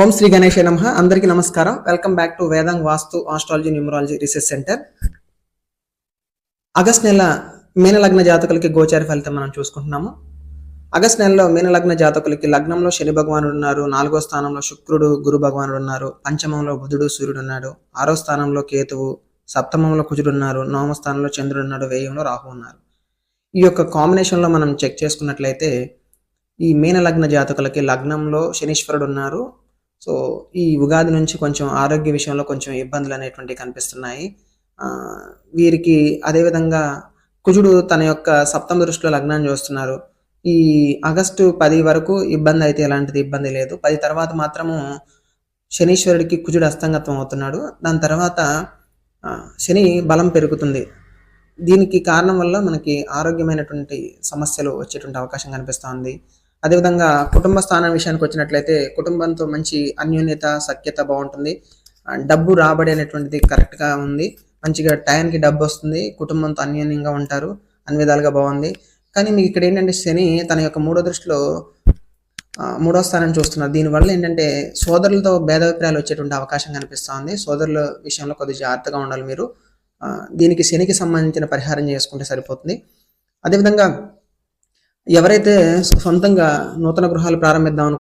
ఓం శ్రీ గణేష్ నమ. అందరికీ నమస్కారం. Welcome back to Vedang Vastu astrology numerology research centre August నెల మీనలగ్న జాతకులకి గోచార ఫలితం మనం చూసుకుంటున్నాము. ఆగస్ట్ నెలలో మీనలగ్న జాతకులకి లగ్నంలో శని భగవానుడు ఉన్నారు. నాలుగో స్థానంలో శుక్రుడు గురు భగవానుడు ఉన్నారు. పంచమంలో బుధుడు సూర్యుడు ఉన్నాడు. ఆరో స్థానంలో కేతువు సప్తమంలో కుజుడు ఉన్నారు. నవమ స్థానంలో చంద్రుడు ఉన్నాడు. వేయంలో రాహు ఉన్నారు. ఈ యొక్క కాంబినేషన్లో మనం చెక్ చేసుకున్నట్లయితే ఈ మీనలగ్న జాతకులకి లగ్నంలో శనీశ్వరుడు ఉన్నారు. సో ఈ ఉగాది నుంచి కొంచెం ఆరోగ్య విషయంలో కొంచెం ఇబ్బందులు అనేటువంటివి కనిపిస్తున్నాయి. వీరికి అదేవిధంగా కుజుడు తన యొక్క సప్తమ దృష్టిలో లగ్నాన్ని చూస్తున్నారు. ఈ ఆగస్టు పది వరకు ఇబ్బంది అయితే ఎలాంటిది ఇబ్బంది లేదు. పది తర్వాత మాత్రము శనీశ్వరుడికి కుజుడు అస్తంగతం అవుతున్నాడు. దాని తర్వాత శని బలం పెరుగుతుంది. దీనికి కారణం వల్ల మనకి ఆరోగ్యమైనటువంటి సమస్యలు వచ్చేటువంటి అవకాశం కనిపిస్తోంది అదేవిధంగా కుటుంబ స్థానం విషయానికి వచ్చినట్లయితే కుటుంబంతో మంచి అన్యోన్యత సఖ్యత బాగుంటుంది. డబ్బు రాబడి అనేటువంటిది కరెక్ట్గా ఉంది. మంచిగా టైంకి డబ్బు వస్తుంది. కుటుంబంతో అన్యోన్యంగా ఉంటారు. అన్ని విధాలుగా బాగుంది. కానీ మీకు ఇక్కడ ఏంటంటే శని తన యొక్క మూడో దృష్టిలో మూడో స్థానం చూస్తున్నారు. దీనివల్ల ఏంటంటే సోదరులతో భేదాభిప్రాయాలు వచ్చేటువంటి అవకాశం కనిపిస్తుంది సోదరుల విషయంలో కొద్దిగా జాగ్రత్తగా ఉండాలి మీరు. దీనికి శనికి సంబంధించిన పరిహారం చేసుకుంటే సరిపోతుంది. అదేవిధంగా ఎవరైతే సొంతంగా నూతన గృహాలు ప్రారంభిద్దాం